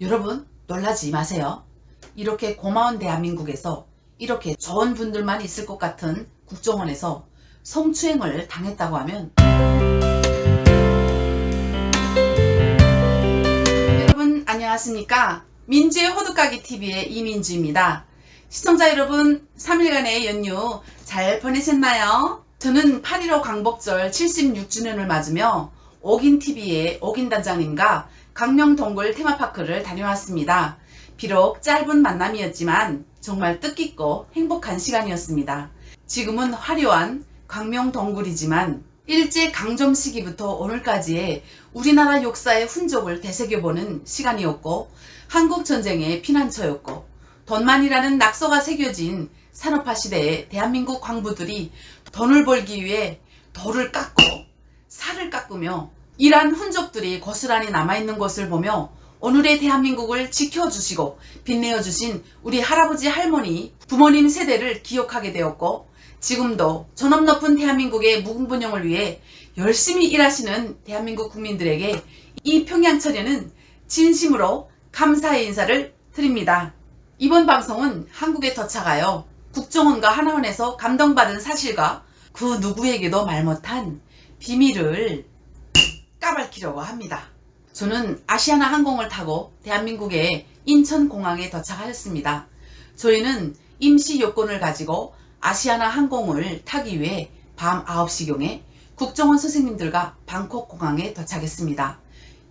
여러분 놀라지 마세요. 이렇게 고마운 대한민국에서 이렇게 좋은 분들만 있을 것 같은 국정원에서 성추행을 당했다고 하면 여러분 안녕하십니까 민지의 호두까기 TV의 이민주입니다. 시청자 여러분 3일간의 연휴 잘 보내셨나요? 저는 8.15 광복절 76주년을 맞으며 옥인TV의 옥인단장님과 강명동굴 테마파크를 다녀왔습니다. 비록 짧은 만남이었지만 정말 뜻깊고 행복한 시간이었습니다. 지금은 화려한 광명 동굴이지만 일제 강점 시기부터 오늘까지의 우리나라 역사의 흔적을 되새겨보는 시간이었고 한국 전쟁의 피난처였고 돈만이라는 낙서가 새겨진 산업화 시대에 대한민국 광부들이 돈을 벌기 위해 돌을 깎고 살을 깎으며 이러한 흔적들이 고스란히 남아있는 것을 보며 오늘의 대한민국을 지켜주시고 빛내어 주신 우리 할아버지 할머니 부모님 세대를 기억하게 되었고 지금도 전업 높은 대한민국의 무궁분영을 위해 열심히 일하시는 대한민국 국민들에게 이 평양철에는 진심으로 감사의 인사를 드립니다. 이번 방송은 한국에 도착하여 국정원과 하나원에서 감동받은 사실과 그 누구에게도 말 못한 비밀을 까발키려고 합니다. 저는 아시아나 항공을 타고 대한민국의 인천공항에 도착하였습니다. 저희는 임시 요건을 가지고 아시아나 항공을 타기 위해 밤 9시경에 국정원 선생님들과 방콕 공항에 도착했습니다.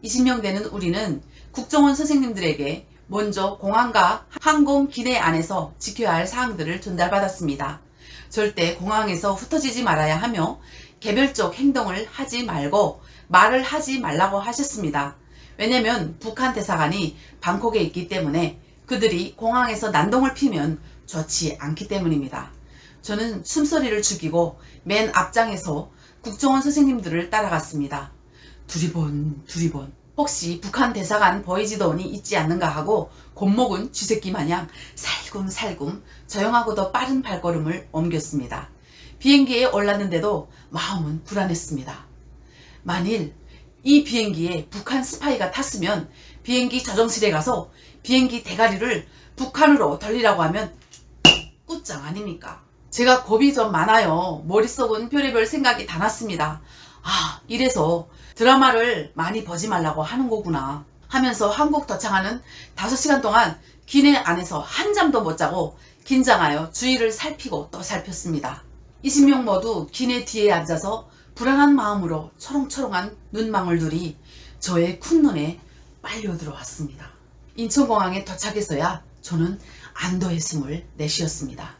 20명 되는 우리는 국정원 선생님들에게 먼저 공항과 항공 기내 안에서 지켜야 할 사항들을 전달받았습니다. 절대 공항에서 흩어지지 말아야 하며 개별적 행동을 하지 말고 말을 하지 말라고 하셨습니다. 왜냐면 북한 대사관이 방콕에 있기 때문에 그들이 공항에서 난동을 피면 좋지 않기 때문입니다. 저는 숨소리를 죽이고 맨 앞장에서 국정원 선생님들을 따라갔습니다. 두리번 두리번 혹시 북한 대사관 보이지도니 있지 않는가 하고 곤목은 쥐새끼 마냥 살금살금 조용하고도 빠른 발걸음을 옮겼습니다. 비행기에 올랐는데도 마음은 불안했습니다. 만일 이 비행기에 북한 스파이가 탔으면 비행기 조정실에 가서 비행기 대가리를 북한으로 돌리라고 하면 끝장 아닙니까? 제가 겁이 좀 많아요. 머릿속은 별의별 생각이 다 났습니다. 아, 이래서 드라마를 많이 보지 말라고 하는 거구나. 하면서 한국 도착하는 5시간 동안 기내 안에서 한 잠도 못 자고 긴장하여 주위를 살피고 또 살폈습니다. 20명 모두 기내 뒤에 앉아서 불안한 마음으로 초롱초롱한 눈망울들이 저의 쿤눈에 빨려 들어왔습니다. 인천공항에 도착해서야 저는 안도의 숨을 내쉬었습니다.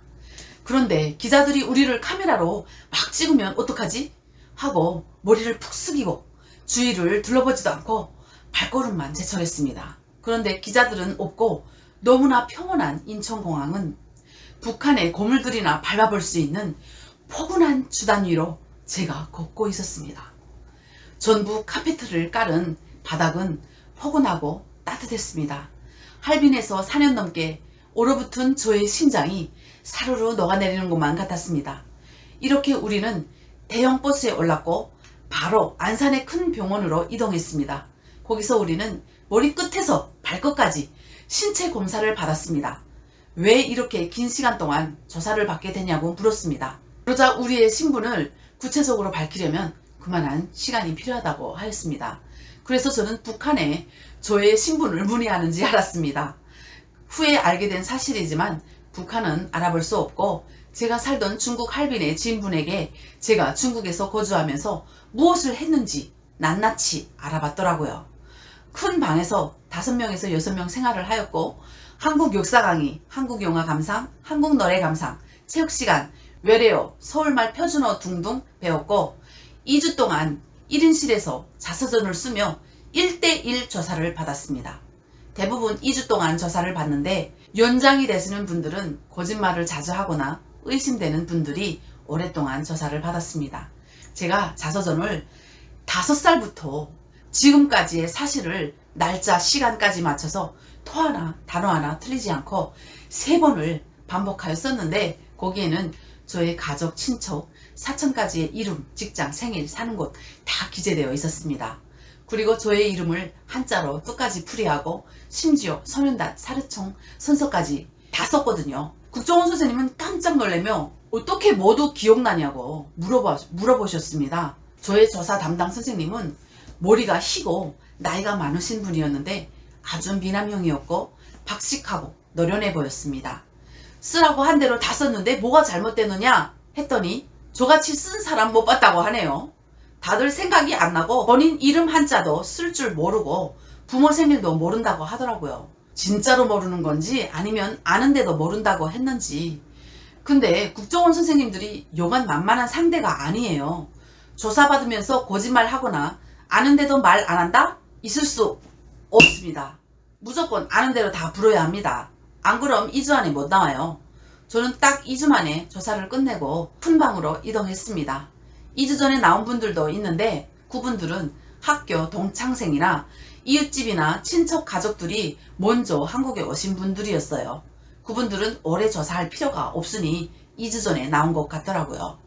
그런데 기자들이 우리를 카메라로 막 찍으면 어떡하지? 하고 머리를 푹 숙이고 주위를 둘러보지도 않고 발걸음만 제철했습니다. 그런데 기자들은 없고 너무나 평온한 인천공항은 북한의 고물들이나 밟아볼 수 있는 포근한 주단 위로 제가 걷고 있었습니다. 전부 카페트를 깔은 바닥은 포근하고 따뜻했습니다. 할빈에서 4년 넘게 얼어붙은 저의 심장이 사르르 녹아내리는 것만 같았습니다. 이렇게 우리는 대형 버스에 올랐고 바로 안산의 큰 병원으로 이동했습니다. 거기서 우리는 머리끝에서 발끝까지 신체 검사를 받았습니다. 왜 이렇게 긴 시간 동안 조사를 받게 되냐고 물었습니다. 그러자 우리의 신분을 구체적으로 밝히려면 그만한 시간이 필요하다고 하였습니다. 그래서 저는 북한에 저의 신분을 문의하는지 알았습니다. 후에 알게 된 사실이지만 북한은 알아볼 수 없고 제가 살던 중국 할빈의 지인분에게 제가 중국에서 거주하면서 무엇을 했는지 낱낱이 알아봤더라고요. 큰 방에서 다섯 명에서 여섯 명 생활을 하였고 한국 역사 강의, 한국 영화 감상, 한국 노래 감상, 체육 시간, 외래어, 서울말 표준어 등등 배웠고 2주 동안 1인실에서 자서전을 쓰며 1대1 조사를 받았습니다. 대부분 2주 동안 조사를 받는데 연장이 되시는 분들은 거짓말을 자주 하거나 의심되는 분들이 오랫동안 조사를 받았습니다. 제가 자서전을 5살부터 지금까지의 사실을 날짜, 시간까지 맞춰서 토 하나, 단어 하나 틀리지 않고 세 번을 반복하여 썼는데 거기에는 저의 가족, 친척, 사천까지의 이름, 직장, 생일, 사는 곳 다 기재되어 있었습니다. 그리고 저의 이름을 한자로 끝까지 풀이하고 심지어 서면단, 사르총, 선서까지 다 썼거든요. 국정원 선생님은 깜짝 놀라며 어떻게 모두 기억나냐고 물어봐, 물어보셨습니다. 저의 조사 담당 선생님은 머리가 희고 나이가 많으신 분이었는데 아주 미남형이었고 박식하고 노련해 보였습니다. 쓰라고 한 대로 다 썼는데 뭐가 잘못되느냐 했더니 저같이 쓴 사람 못 봤다고 하네요. 다들 생각이 안 나고 본인 이름 한자도 쓸 줄 모르고 부모 생일도 모른다고 하더라고요. 진짜로 모르는 건지 아니면 아는데도 모른다고 했는지. 근데 국정원 선생님들이 요간 만만한 상대가 아니에요. 조사받으면서 거짓말 하거나 아는데도 말 안 한다? 있을 수 없습니다. 무조건 아는 대로 다 불어야 합니다. 안 그럼 2주 안에 못 나와요. 저는 딱 2주 만에 조사를 끝내고 큰 방으로 이동했습니다. 2주 전에 나온 분들도 있는데 그분들은 학교 동창생이나 이웃집이나 친척 가족들이 먼저 한국에 오신 분들이었어요. 그분들은 오래 조사할 필요가 없으니 2주 전에 나온 것 같더라고요.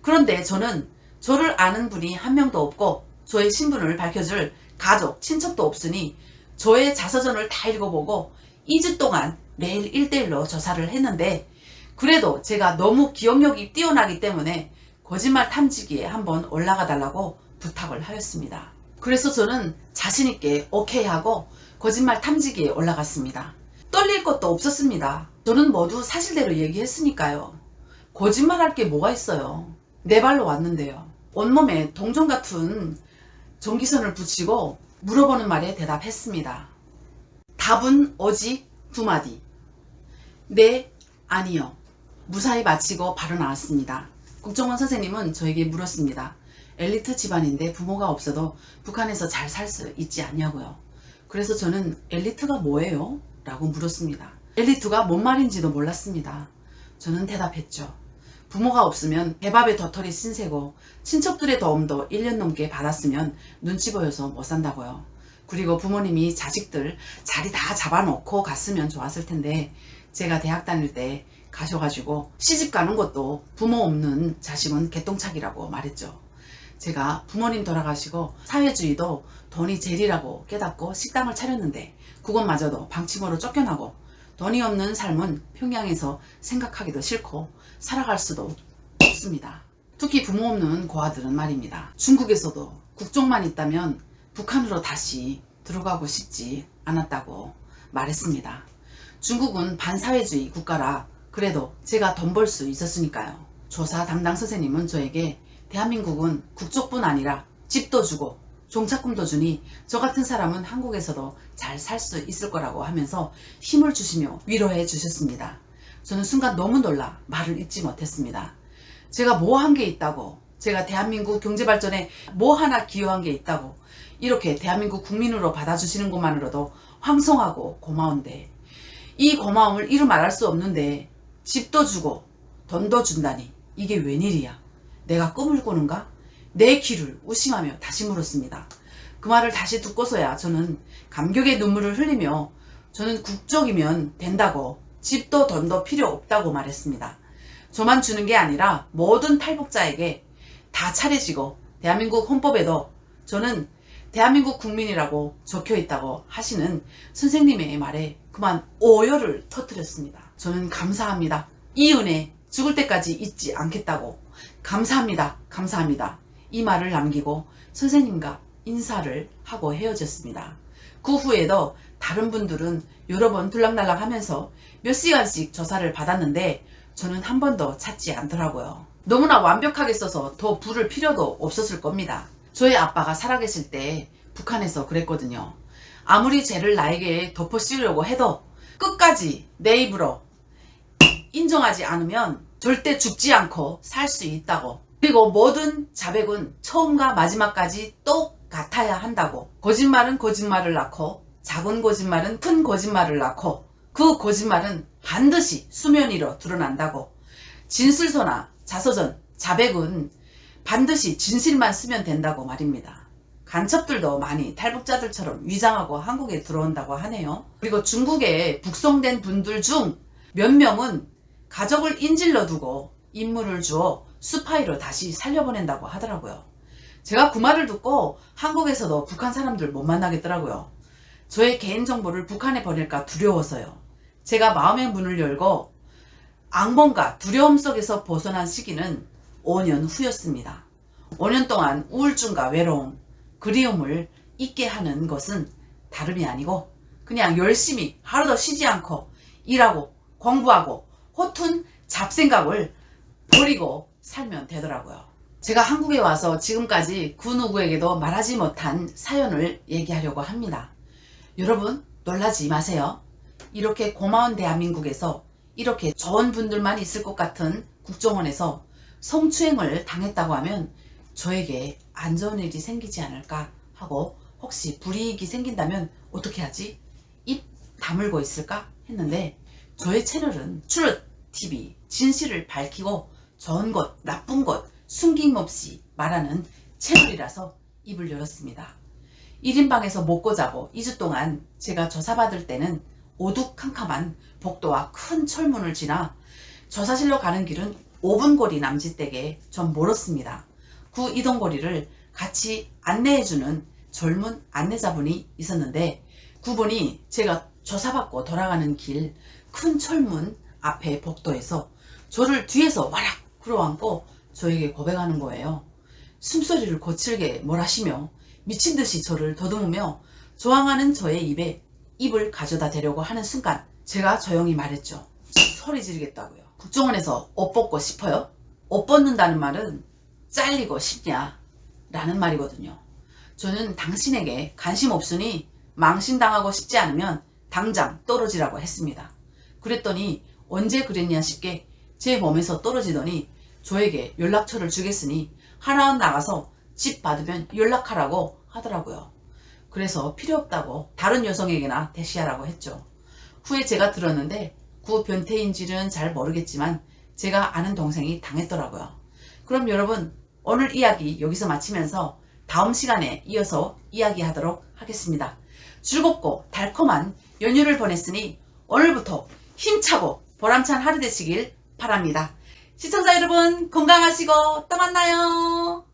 그런데 저는 저를 아는 분이 한 명도 없고 저의 신분을 밝혀줄 가족, 친척도 없으니 저의 자서전을 다 읽어보고 2주 동안 매일 1대1로 조사를 했는데 그래도 제가 너무 기억력이 뛰어나기 때문에 거짓말 탐지기에 한번 올라가 달라고 부탁을 하였습니다. 그래서 저는 자신있게 오케이 하고 거짓말 탐지기에 올라갔습니다. 떨릴 것도 없었습니다. 저는 모두 사실대로 얘기했으니까요. 거짓말 할 게 뭐가 있어요. 내 발로 왔는데요. 온몸에 동전 같은 전기선을 붙이고 물어보는 말에 대답했습니다. 답은 오직 두 마디. 네, 아니요. 무사히 마치고 바로 나왔습니다. 국정원 선생님은 저에게 물었습니다. 엘리트 집안인데 부모가 없어도 북한에서 잘 살 수 있지 않냐고요. 그래서 저는 엘리트가 뭐예요? 라고 물었습니다. 엘리트가 뭔 말인지도 몰랐습니다. 저는 대답했죠. 부모가 없으면 배밥에 도토리 신세고 친척들의 도움도 1년 넘게 받았으면 눈치 보여서 못 산다고요. 그리고 부모님이 자식들 자리 다 잡아놓고 갔으면 좋았을 텐데 제가 대학 다닐 때 가셔가지고 시집 가는 것도 부모 없는 자식은 개똥차기라고 말했죠. 제가 부모님 돌아가시고 사회주의도 돈이 제일이라고 깨닫고 식당을 차렸는데 그것마저도 방침으로 쫓겨나고 돈이 없는 삶은 평양에서 생각하기도 싫고 살아갈 수도 없습니다. 특히 부모 없는 고아들은 말입니다. 중국에서도 국적만 있다면 북한으로 다시 들어가고 싶지 않았다고 말했습니다. 중국은 반사회주의 국가라 그래도 제가 돈 벌 수 있었으니까요. 조사 담당 선생님은 저에게 대한민국은 국적뿐 아니라 집도 주고 종착금도 주니 저 같은 사람은 한국에서도 잘 살 수 있을 거라고 하면서 힘을 주시며 위로해 주셨습니다. 저는 순간 너무 놀라 말을 잇지 못했습니다. 제가 뭐 한 게 있다고 제가 대한민국 경제 발전에 뭐 하나 기여한 게 있다고 이렇게 대한민국 국민으로 받아주시는 것만으로도 황송하고 고마운데 이 고마움을 이루 말할 수 없는데 집도 주고 돈도 준다니 이게 웬일이야 내가 꿈을 꾸는가? 내 귀를 우심하며 다시 물었습니다. 그 말을 다시 듣고서야 저는 감격의 눈물을 흘리며 저는 국적이면 된다고 집도 돈도 필요 없다고 말했습니다. 저만 주는 게 아니라 모든 탈북자에게 다 차려지고 대한민국 헌법에도 저는 대한민국 국민이라고 적혀 있다고 하시는 선생님의 말에 그만 오열을 터뜨렸습니다. 저는 감사합니다. 이 은혜 죽을 때까지 잊지 않겠다고 감사합니다. 감사합니다. 이 말을 남기고 선생님과 인사를 하고 헤어졌습니다. 그 후에도 다른 분들은 여러 번 들락날락 하면서 몇 시간씩 조사를 받았는데 저는 한 번도 찾지 않더라고요. 너무나 완벽하게 써서 더 부를 필요도 없었을 겁니다. 저희 아빠가 살아계실 때 북한에서 그랬거든요. 아무리 죄를 나에게 덮어 씌우려고 해도 끝까지 내 입으로 인정하지 않으면 절대 죽지 않고 살 수 있다고. 그리고 모든 자백은 처음과 마지막까지 똑같아야 한다고. 거짓말은 거짓말을 낳고 작은 거짓말은 큰 거짓말을 낳고 그 거짓말은 반드시 수면 위로 드러난다고. 진술서나 자서전, 자백은 반드시 진실만 쓰면 된다고 말입니다. 간첩들도 많이 탈북자들처럼 위장하고 한국에 들어온다고 하네요. 그리고 중국에 북송된 분들 중 몇 명은 가족을 인질러 두고 임무를 주어 스파이로 다시 살려보낸다고 하더라고요. 제가 그 말을 듣고 한국에서도 북한 사람들 못 만나겠더라고요. 저의 개인정보를 북한에 버릴까 두려워서요. 제가 마음의 문을 열고 악몽과 두려움 속에서 벗어난 시기는 5년 후였습니다. 5년 동안 우울증과 외로움, 그리움을 잊게 하는 것은 다름이 아니고 그냥 열심히 하루도 쉬지 않고 일하고 공부하고 호툰 잡생각을 버리고 살면 되더라고요. 제가 한국에 와서 지금까지 그 누구에게도 말하지 못한 사연을 얘기하려고 합니다. 여러분 놀라지 마세요. 이렇게 고마운 대한민국에서 이렇게 좋은 분들만 있을 것 같은 국정원에서 성추행을 당했다고 하면 저에게 안 좋은 일이 생기지 않을까 하고 혹시 불이익이 생긴다면 어떻게 하지? 입 다물고 있을까? 했는데 저의 채널은 추릇 TV 진실을 밝히고 좋은 것, 나쁜 것 숨김없이 말하는 채널이라서 입을 열었습니다. 1인방에서 먹고 자고 2주 동안 제가 조사받을 때는 오두캄캄한 복도와 큰 철문을 지나 조사실로 가는 길은 5분 거리 남짓되게 좀 멀었습니다. 그 이동 거리를 같이 안내해주는 젊은 안내자분이 있었는데 그분이 제가 조사받고 돌아가는 길 큰 철문 앞에 복도에서 저를 뒤에서 와락 끌어안고 저에게 고백하는 거예요. 숨소리를 거칠게 몰아쉬며 미친 듯이 저를 더듬으며 조항하는 저의 입에 입을 가져다 대려고 하는 순간 제가 조용히 말했죠. 소리 지르겠다고요. 국정원에서 옷 벗고 싶어요? 옷 벗는다는 말은 잘리고 싶냐? 라는 말이거든요. 저는 당신에게 관심 없으니 망신당하고 싶지 않으면 당장 떨어지라고 했습니다. 그랬더니 언제 그랬냐 싶게 제 몸에서 떨어지더니 저에게 연락처를 주겠으니 하나원 나가서 집 받으면 연락하라고 하더라고요. 그래서 필요 없다고 다른 여성에게나 대시하라고 했죠. 후에 제가 들었는데 그 변태인지는 잘 모르겠지만 제가 아는 동생이 당했더라고요. 그럼 여러분 오늘 이야기 여기서 마치면서 다음 시간에 이어서 이야기하도록 하겠습니다. 즐겁고 달콤한 연휴를 보냈으니 오늘부터 힘차고 보람찬 하루 되시길 바랍니다. 시청자 여러분 건강하시고 또 만나요.